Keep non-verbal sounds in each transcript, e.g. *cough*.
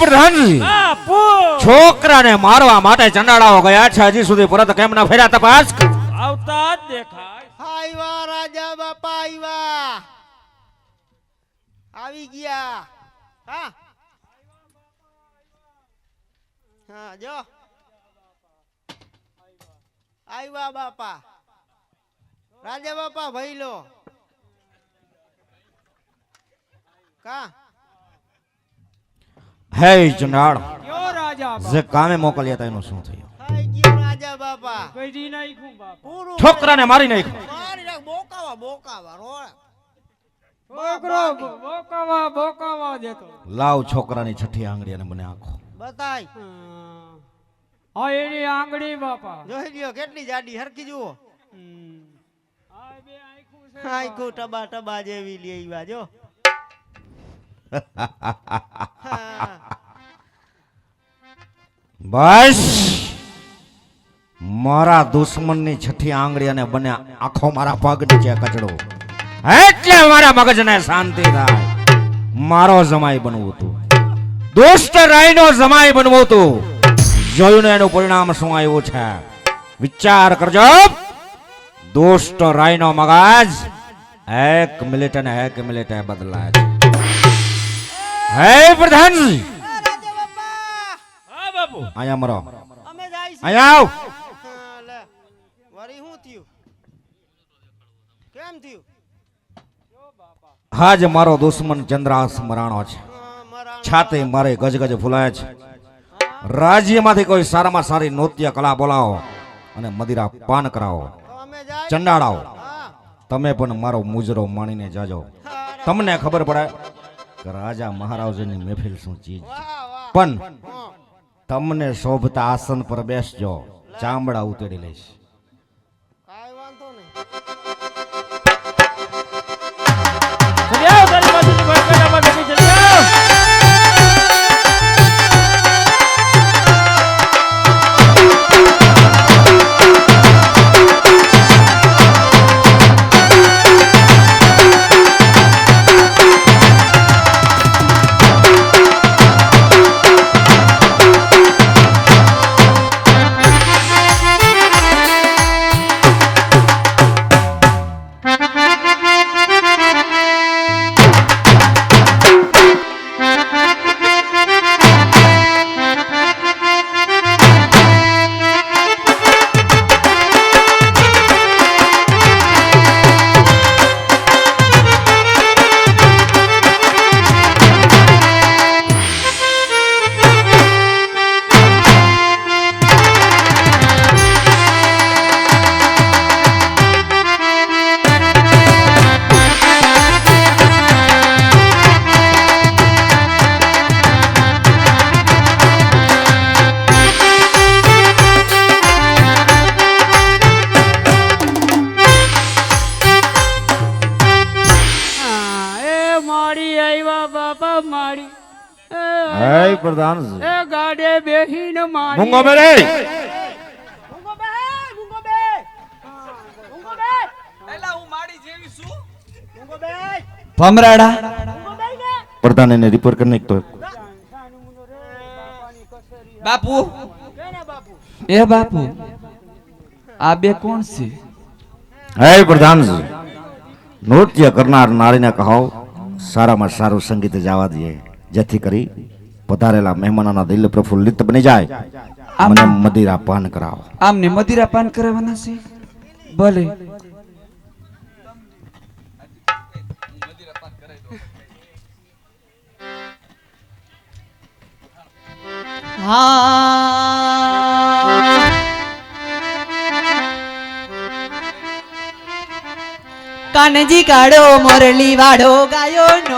પ્રધાનજી. છોકરાને મારવા માટે ચંડાળાઓ ગયા છે હજી સુધી પરત કેમ ના ફેર્યા તપાસ. આવતા જ દેખાય. આવ્યા રાજા બાપા આવ્યા આવી ગયા. હા. હા જો. આવ્યા બાપા. રાજા બાપા ભાઈ લો. કા? હે ચંડાળ કયો રાજા જે કામે મોકલ્યા હતા એનું શું થયું? આવી ગયો રાજા બાપા. કઈ નાખ્યું બાપુ? પૂરું છોકરાને મારી નાખ્યો. મારી નાખ બોકાવા બોકાવા રોડ બોકાવા બોકાવા દેતો. લાવ છોકરાની છઠ્ઠી આંગળી અને મને આંખો. બતાય. હા. એની આંગળી બાપા. જોઈ લ્યો કેટલી જાડી હરખી જુઓ. આ બે આંખું ટબા ટબા જેવી લેવા જો. *laughs* બસ. મારા દુશ્મનની છઠ્ઠી આંગળી અને બને આખો મારા પગ નીચે કચડો. એટલે મારા મગજને શાંતિ થાય. મારો જમાઈ બનવું તું દુષ્ટ રાયનો જમાઈ બનવું હતું. જોયું ને એનું પરિણામ શું આવ્યું છે? વિચાર કરજો. દુષ્ટ રાયનો મગજ એક મિનિટ અને એક મિનિટે બદલાય છે. હે પ્રધાનજી આ રાજા બાપા હા બાપુ. અહીંયા મરો. અમે જાય આવ. હા, લે. વળી શું થયું? કેમ થયું? હાજ મારો દુશ્મન ચંદ્રાસ મરાણો છે. છાતે મારે ગજગજ ફૂલાય છે. રાજ્યમાંથી કોઈ સારામાં સારી નૃત્ય કલા બોલાવો અને મદિરા પાન કરાવો. ચંડાળાઓ. તમે પણ મારો મુજરો માણીને જાજો. તમને ખબર પડે કે રાજા મહારાજની મહેફિલ શું ચીજ પણ તમને શોભતા આસન પર બેસજો. ચામડા ઉતરી લઈશ. આવ્યા. પ્રધાન એ ગાડે બેહીને માડી મૂંગો મેરે ઊંઘો બે ઊંઘો બે. ઊંઘો બે. એલા હું માડી જેવી છું? ઊંઘો બે. ભમરાડા. ઊંઘો બે ને. પ્રધાન એને રિપોર્ટ કરી નાખતો બાપુ. બાપુ? એ બાપુ આ બે કોણ છે? હે પ્રધાનજી નૃત્ય કરનાર નારીને કહો સારામાં સારું સંગીત જવા દઈએ જેથી કરી પધારેલા મહેમાનોના દિલ પ્રફુલ્લિત બની જાય. મને મદિરા પાન કરાવો. આમને મદિરા પાન કરાવવાના છે? ભલે. હા. કાનજી કાઢો મોરલી વાળો ગાયો નો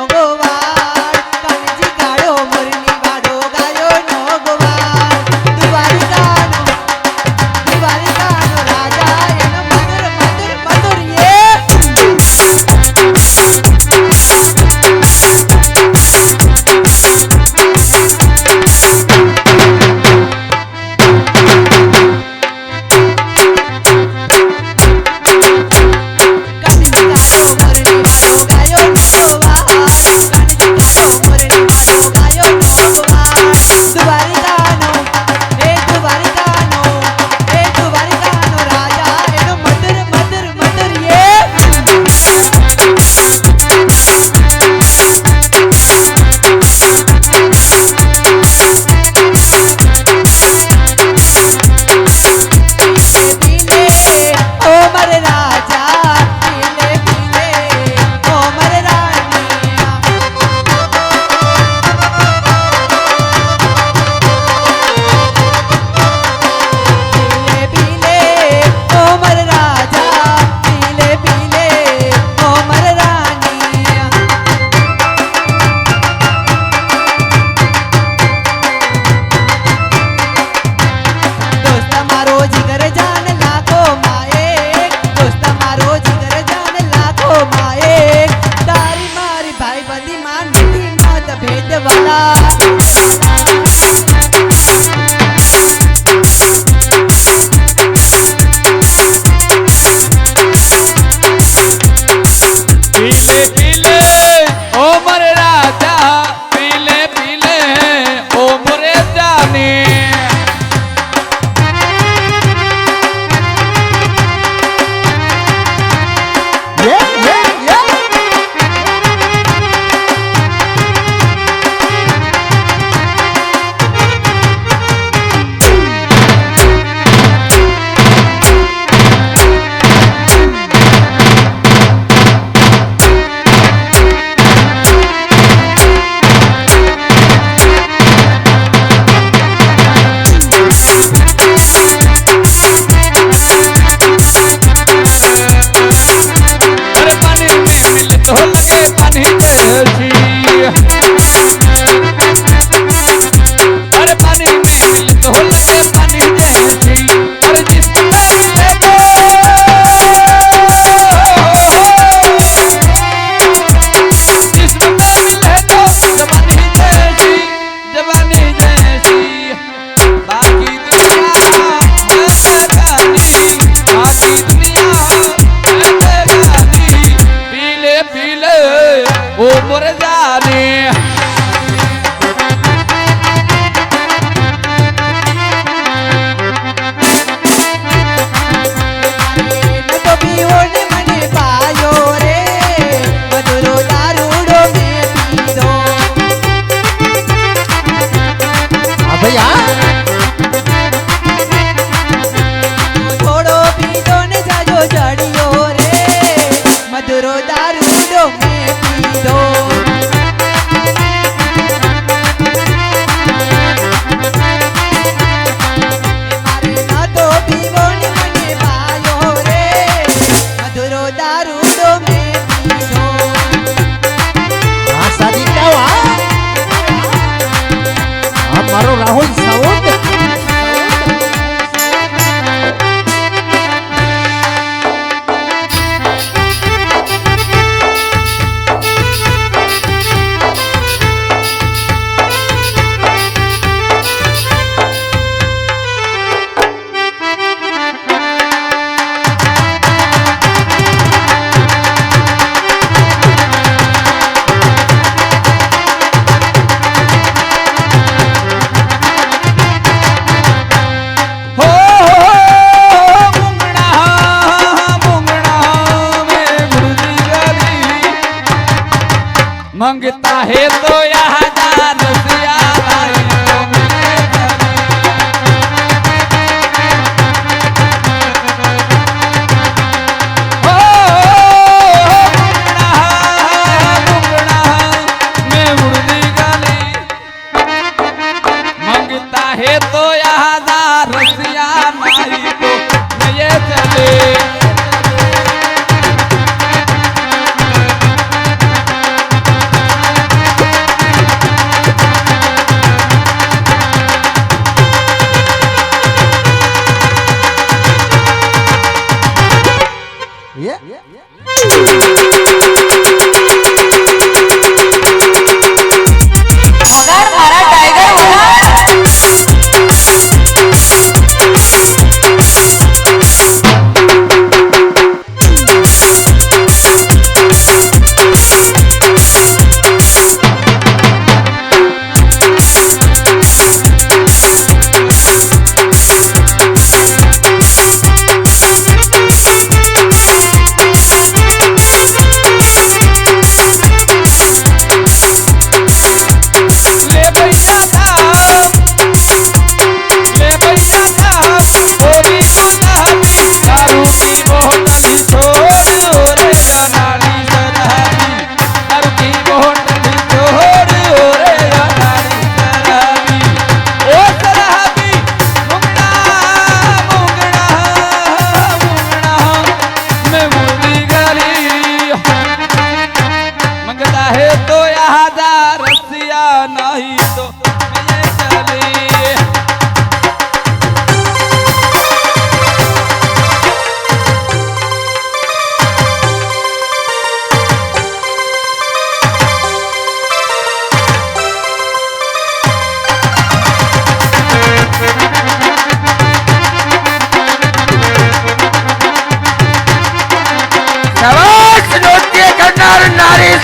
રાજા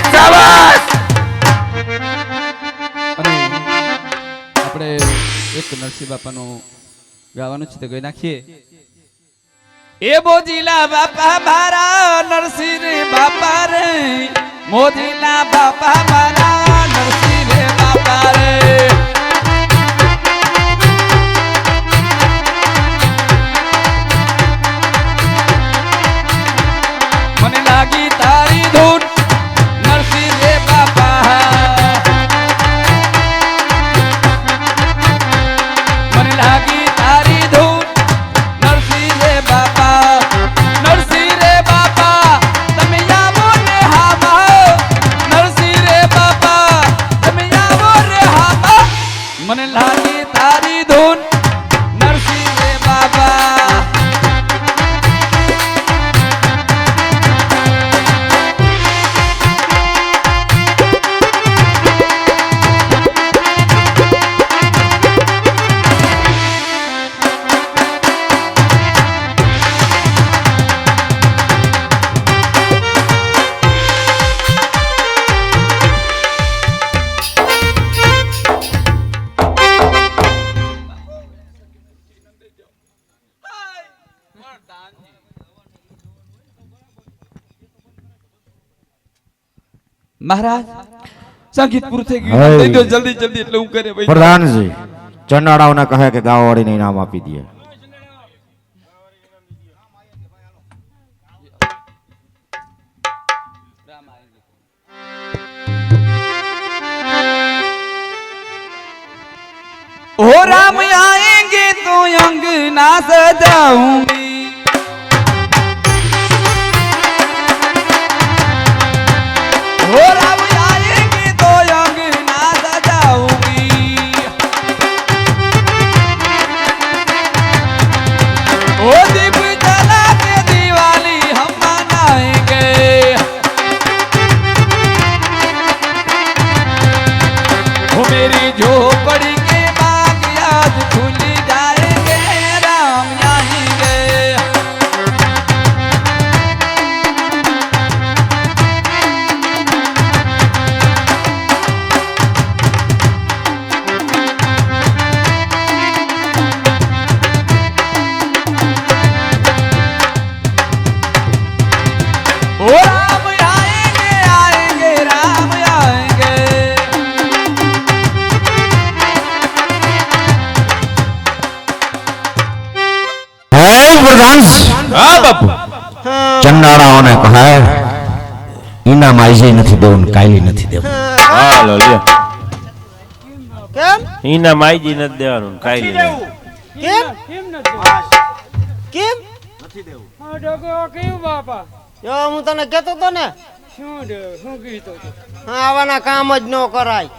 નારી અને આપણે એક નરસિંહ બાપાનું ગાવાનું છે તો ગઈ નાખીએ. એ બોજીલા બાપા મારા નરસિંહ રે બાપા રે મોજીલા બાપા મારા નરસિંહ રે બાપા રે. મહારાજ સંગીત પૂરું થઈ ગયું હાય. દઈ દો જલ્દી જલ્દી એટલે હું કરે ભાઈ પ્રધાનજી ચંડાળાઓને કહે કે ગાવાવાળીને ઇનામ આપી દે ओ राम आएंगे तो अंगना सजाऊंगी આજે નથી દેવું ને કાયલી નથી દેવું. હાલો લ્યો. કેમ? ઈના માઈજી નથી દેવાનું કાલે કાંઈ કેમ? કેમ નથી દેવું? આ ડોગો કેવું બાપા? જો હું તને કહેતો તો ને? શું દે શું કીધો હા, આવાના કામ જ ન કરાય.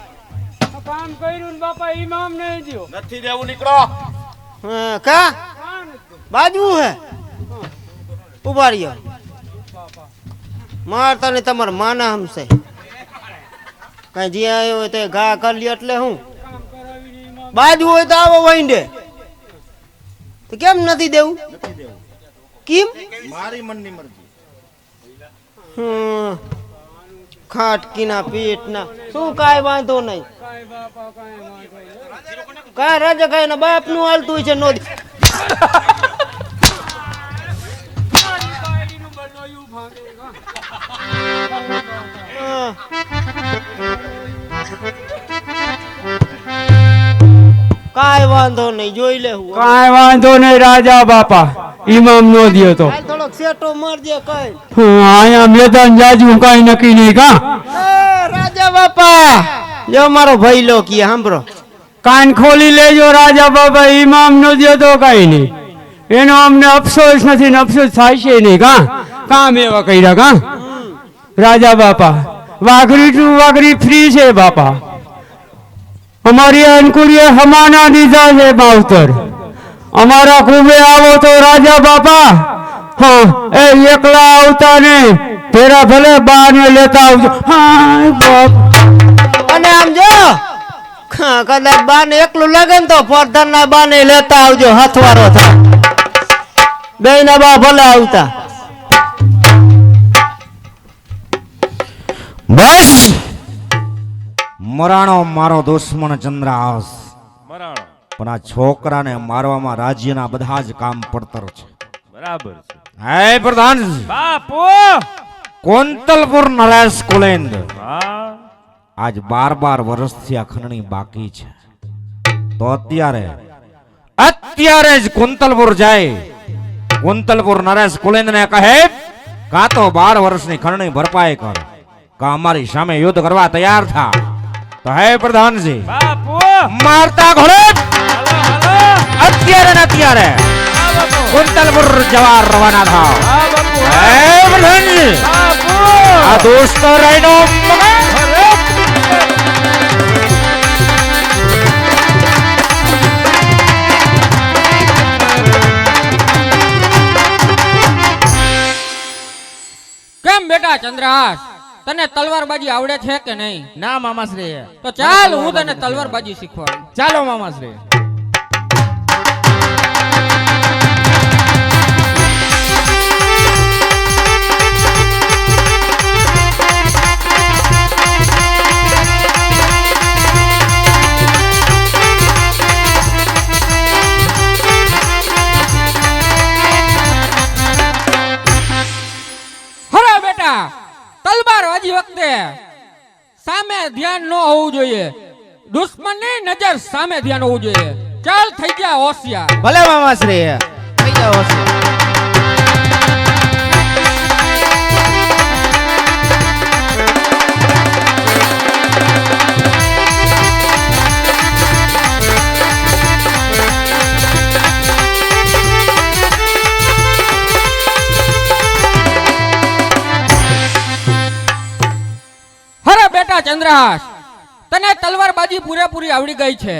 કામ કર્યું ને બાપા ઈમામ નહીં દ્યો નથી દેવું નીકળો. હા, કા? બાજુ હે? ઊભા રહ્યો. માર ને તમારા માના હમશે. કઈ જે આવ્યો હોય તો ઘા કરી લ્યો એટલે હું? બાજુ હોય તો આવો વાંડે તો કેમ નથી દેવું? કેમ? મારી મનની મરજી. હમ. ખાટકીના પેટના શું કાંઈ વાંધો નહીં. કાંઈ રાજા કાંઈ ના બાપનું હાલતું છે નોંધ ભાંગે કાં? હા. કાંઈ વાંધો નહીં જોઈ લે હું કાંઈ વાંધો નહીં રાજા બાપા. ઈમામ નો દિયો તો. થોડોક સેટો મારજે કઈ. અહીંયા મેદાન જાજુ કઈ નક્કી નહીં કા? રાજા બાપા. જો મારો ભાઈ લો કી સાંભળો. કાન ખોલી લેજો રાજા બાપા ઈમામ નો દ્યો તો કઈ નહીં. એનો અમને અફસોસ નથી ને અફસોસ થાય છે નહીં કા? કામ એવા કર્યા કા? રાજા બાપા, વાઘરી ટુ વાઘરી ફ્રી છે બાપા. અમારી અનુકૂળીએ હમાના દીધા છે માવતર અમારા કુબે આવો તો રાજા બાપા, હા, એ એકલા આવતા ને પેલા ભલે બા ને લેતા આવજો. હા બાપ. અને આમ જો કદાચ બાને એકલું લાગે ને તો ફરધન ના બાને લેતા આવજો, હાથવારો થાય. બે ના બા ભલે આવતા. બસ. મરાણો મારો દુશ્મન ચંદ્રાસ. મરાણો. પણ આ છોકરાને મારવામાં રાજ્યના બધા જ કામ પડતર છે. બરાબર છે. હે પ્રધાન. બાપુ! કોંતલપુર નરેશ કુલેન્દ. આજ બાર બાર વર્ષથી આ ખંડણી બાકી છે. તો અત્યારે અત્યારે જ કુંતલપુર જાય. કુંતલપુર નરેશ કુલેન્દ ને કહે કાં તો બાર વર્ષની ખંડણી ભરપાઈ કર. કા અમારી સામે યુદ્ધ કરવા તૈયાર થા? તો હે પ્રધાનજી બાપુ! મારતા ઘોડે! હાલો હાલો! અત્યારે ને અત્યારે કુંતલપુર જવા રવાના થાવ હે પ્રધાનજી! આ દોસ્ત રાયનો કેમ બેટા ચંદ્રહાસ? તને તલવારબાજી આવડે છે કે નહીં? ના મામાશ્રી તો ચાલ હું તને તલવારબાજી શીખવાડું. ચાલો મામાશ્રી તલવારબાજી વખતે સામે ધ્યાન ન હોવું જોઈએ. દુશ્મનની નજર સામે ધ્યાન હોવું જોઈએ. ચાલ, થઈ ગયા હોશિયાર. ભલે મામાશ્રી થઈ ગયા હશે. ચંદ્રહાસ તને તલવારબાજી પૂરેપૂરી આવડી ગઈ છે.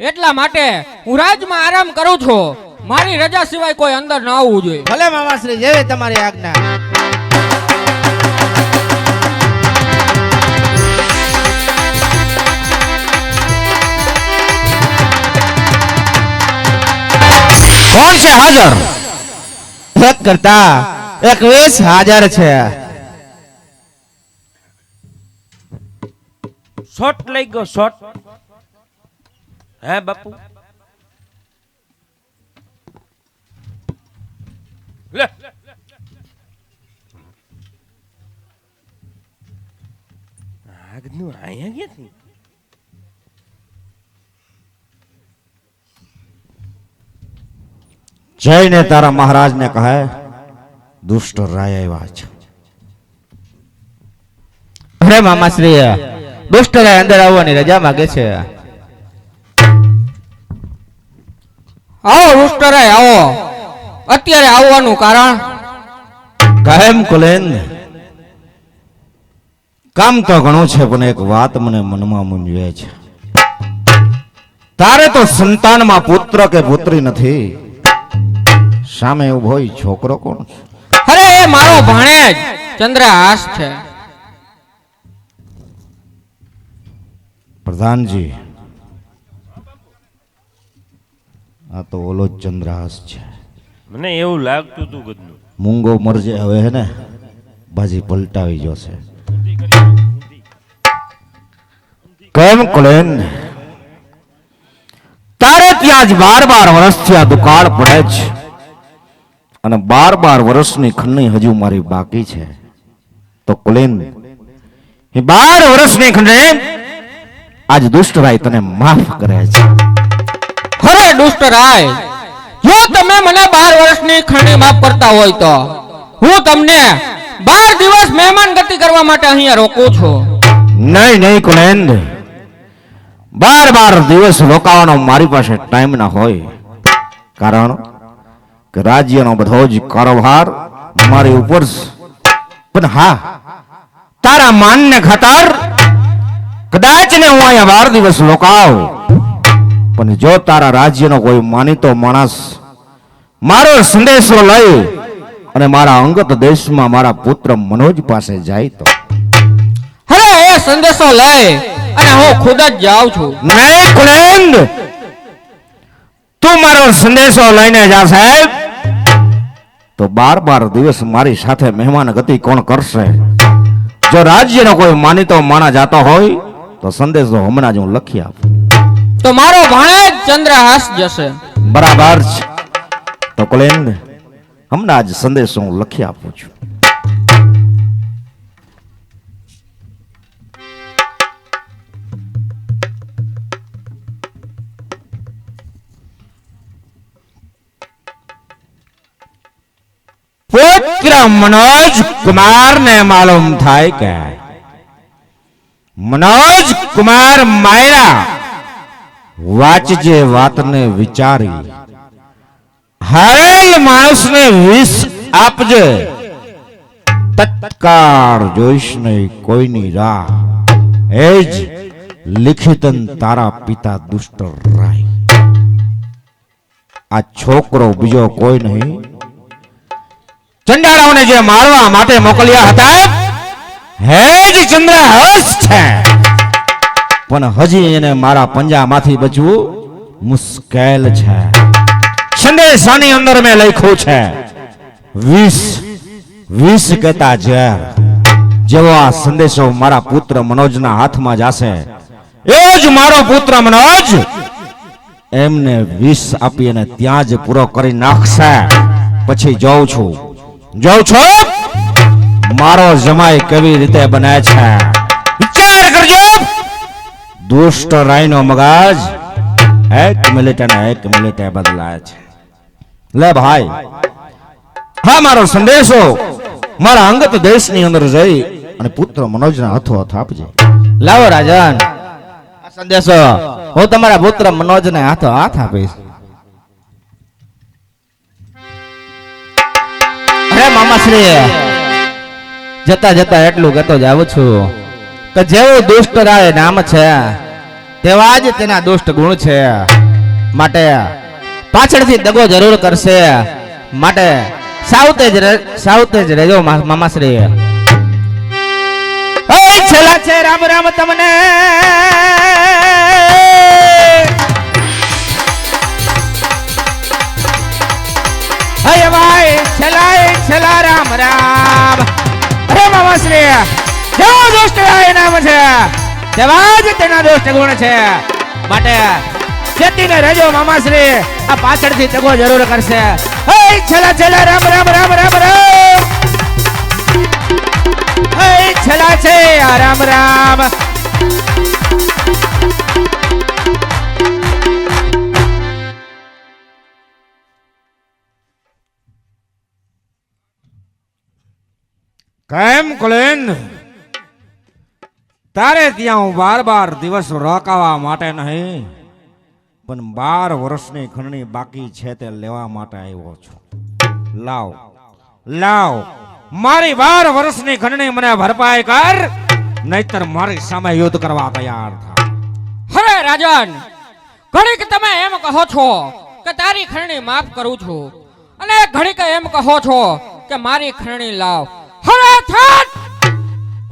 એટલા માટે હું રાજમાં આરામ કરું છું. મારી રજા સિવાય કોઈ અંદર ન આવવું જોઈએ. ભલે મામાશ્રી જેવી તમારી આજ્ઞા. કોણ છે હાજર? એક કરતા એકવીસ હાજર છે. શોટ લઈ ગયો શોટ. હે બાપુ? લે. આગનું અહીંયા ક્યાંથી જઈને તારા મહારાજને કહે દુષ્ટ રાય આવ્યા છે. અરે મામાશ્રી દુષ્ટ અંદર આવવાની રજા માગે છે. આવો રૂસ્ટરાય આવો. અત્યારે આવવાનું કારણ? કાયમ કુલેન્દ કામ તો ઘણું છે પણ એક વાત મને મનમાં મૂંઝવે છે. તારે તો સંતાનમાં પુત્ર કે પુત્રી નથી. સામે ઊભો છોકરો કોણ છે? અરે એ મારો ભાણેજ ચંદ્રહાસ છે. પ્રધાનજી આ તો ઓલો ચંદ્રહાસ છે. મને એવું લાગતું હતું ગદનું. મૂંગો મરજે હવે હે ને બાજી પલટાવી જશે. કેમ કુલેન? તારે ત્યાં જ બાર બાર વર્ષથી આ દુકાળ પડે છે અને બાર બાર વર્ષની ખંડણી હજુ મારી બાકી છે. તો કુલેન બાર વર્ષની ખંડણી આજ દુષ્ટરાય તને માફ કરે છે. અરે દુષ્ટરાય જો તમે મને બાર વર્ષની ખણી માફ કરતા હોય તો? હું તમને બાર દિવસ મહેમાન ગતિ કરવા માટે અહીંયા રોકું છું. નહીં નહીં કુણેન્દ બાર બાર દિવસ રોકાવાનો મારી પાસે ટાઈમ ના હોય. કારણ કે રાજ્યનો બધો જ કારોબાર મારી ઉપર પણ હા, તારા માનને ખાતર કદાચ ને હું અહીંયા બાર દિવસ રોકાવ પણ જો તારા રાજ્યનો કોઈ માનીતો માણસ મારો સંદેશો લઈ અને મારા અંગત દેશમાં મારા પુત્ર મનોજ પાસે જાય તો? અરે એ સંદેશો લઈ અને હું ખુદ જ જાઉં છું. નહીં કુલેન્દ તું મારો સંદેશો લઈને જા સાહેબ. તો બાર બાર દિવસ મારી સાથે મહેમાન ગતિ કોણ કરશે? જો રાજ્યનો કોઈ માનીતો માણા જાતો હોય તો સંદેશો હમણાં જ હું લખી આપું. તો મારો ભાણેજ ચંદ્રહાસ જશે. બરાબર છે. તો કુલેન્દ હમણાં જ સંદેશો હું લખી આપું છું. પુત્ર મનોજ કુમાર ને માલુમ થાય કે મનોજ કુમાર માયરા. વાંચજે વાતને વિચારી. હારેલ માણસને વિષ આપજે. તત્કાળ જોઈશ નહીં કોઈની રાહ. એ લિખિતન તારા પિતા દુષ્ટ રાય આ છોકરો બીજો કોઈ નહીં. ચંડાળાઓને જે મારવા માટે મોકલ્યા હતા હે ચંદ્ર હર્ષ છે. પણ હજી એને મારા પંજામાંથી બચવું મુશ્કેલ છે. સંદેશાની અંદર મેં લખ્યું છે, વીસ વીસ કહેતા ઝેર. જેવો આ સંદેશો મારા પુત્ર મનોજના હાથમાં જશે એ જ મારો પુત્ર મનોજ એમને વિષ આપી અને ત્યાં જ પૂરો કરી નાખશે. પછી જાઉં છું. જાઉં છું? મારો જમાઈ કેવી રીતે બને છે? વિચાર કરજો. દુષ્ટ રાયનો મગજ એક મિનિટ ને એક મિનિટે બદલાય છે. લે ભાઈ, હા મારો સંદેશો, મારા અંગત દેશની અંદર જઈ અને પુત્ર મનોજના હાથો હાથ આપજે. લાવો રાજન સંદેશો, હું તમારા પુત્ર મનોજને હાથો હાથ આપીશ. અરે મામાશ્રી જતા જતા એટલું કહેતો જ આવું છું કે જેવું દુષ્ટ રાય નામ છે, તેવા જ તેના દુષ્ટ ગુણ છે. માટે પાછળથી દગો જરૂર કરશે. માટે સાવતે જ સાવતે જ રહેજો મામાશ્રી. છેલા છે, રામ રામ તમને. હે ભાઈ, છેલ્લા છેલ્લા રામ રામ. અરે મામા શ્રી જેવો દોસ્ત એ નામ છે. તેવા જ તેના દોસ્ત ગુણ છે. માટે ખેતીને રહેજો મામા શ્રી આ પાછળથી તગો જરૂર કરશે. હે છેલા છેલા રામ રામ રામ રામ રામ. હે છેલ્લા છે રામ રામ. કેમ કુલેન? તારે ત્યાં હું બાર બાર દિવસ રોકાવા માટે નહીં, પણ બાર વર્ષની ખંડણી બાકી છે તે લેવા માટે આવ્યો છું. લાવ લાવ, મારી બાર વર્ષની ખંડણી મને ભરપાઈ કર, નહીતર મારી સામે યુદ્ધ કરવા તૈયાર થા. હરે રાજન, ઘડીક તમે એમ કહો છો કે તારી ખરણી માફ કરું છું, અને ઘડીક એમ કહો છો કે મારી ખરણી લાવ. હરે થાત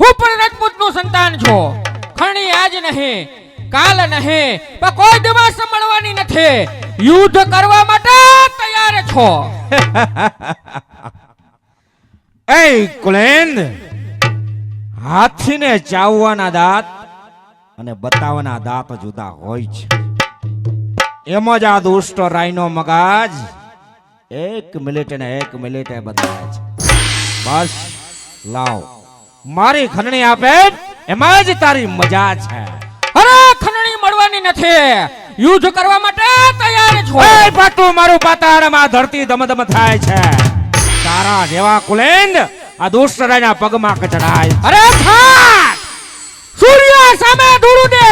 હું પણ રાજપૂતનું સંતાન છો. ખણી આજ નહીં, કાલ નહીં, પણ કોઈ દિવસ મળવાની નથી. યુદ્ધ કરવા માટે તૈયાર છો. *laughs* એ કુલેન્દ હાથીને ચાવવાના દાંત અને બતાવવાના દાંત જુદા હોય છે. એમ જ આ દુષ્ટ રાયનો મગજ એક મિનિટ ને એક મિનિટે બદલાય છે. બસ. લાવ. મારી ખંડણી આપે એમાં જ તારી મજા છે. અરે ખંડણી મળવાની નથી. યુદ્ધ કરવા માટે તૈયાર છો. એ પાટું મારું પાતાળમાં ધરતી ધમધમ થાય છે. તારા જેવા કુલેન્દ આ દુષ્ટ રાયના પગમાં કચડાય. અરે થાક! સૂર્ય સામે ધૂળું દે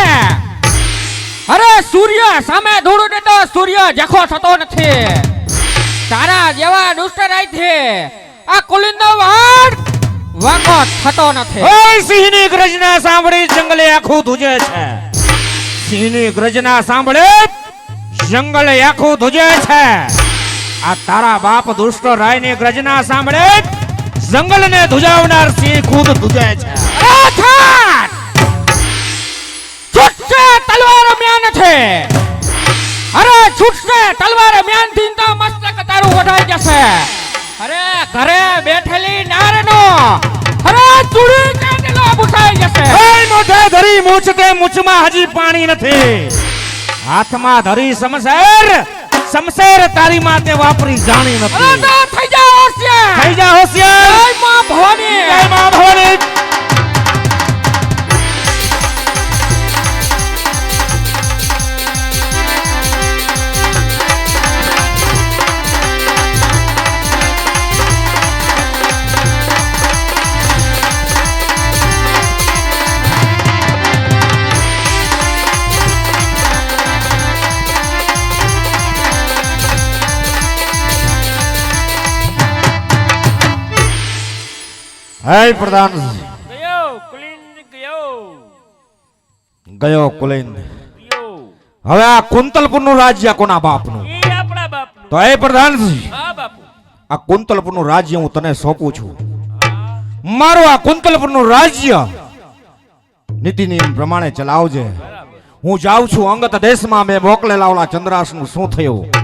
અરે સૂર્ય સામે ધૂળું દે તો સૂર્ય જખો થતો નથી. તારા જેવા દુષ્ટરાય છે આ કુલિંદો વાડ વાંકો થતો નથી. ઓય સિંહની ગર્જના સાંભળી જંગલે આખું ધુજે છે. સિંહની ગર્જના સાંભળે જંગલે આખું ધુજે છે. આ તારા બાપ દુષ્ટ રાયની ગર્જના સાંભળે જંગલને ધુજાવનાર સિંહ ખુદ ધુજે છે. છૂટશે તલવાર મ્યાન છે. અરે છૂટશે તલવાર મ્યાનથી તો મસ્તક તારું વઢાઈ જશે. અરે ઘરે બેઠેલી નારનો ધરી મૂછ તે મૂછમાં હજી પાણી નથી. હાથમાં ધરી સમસેર સમસેર તારી માતે વાપરી જાણી નથી. થઈ જાઓ હોશિયાર. થઈ જા હોશિયાર. જય માં ભવાની. જય મા ભવાની. હે પ્રધાન. ગયો કુલિન ગયો. ગયો કુલિન હવે આ કુંતલપુરનું રાજ્ય કોના બાપનું? તો હે પ્રધાન. આ કુંતલપુરનું રાજ્ય હું તને સોંપું છું. મારું આ કુંતલપુરનું રાજ્ય નીતિ નિયમ પ્રમાણે ચલાવજે. હું જાઉં છું અંગત દેશમાં મેં મોકલેલા ઓલા ચંદ્રાસનું શું થયું?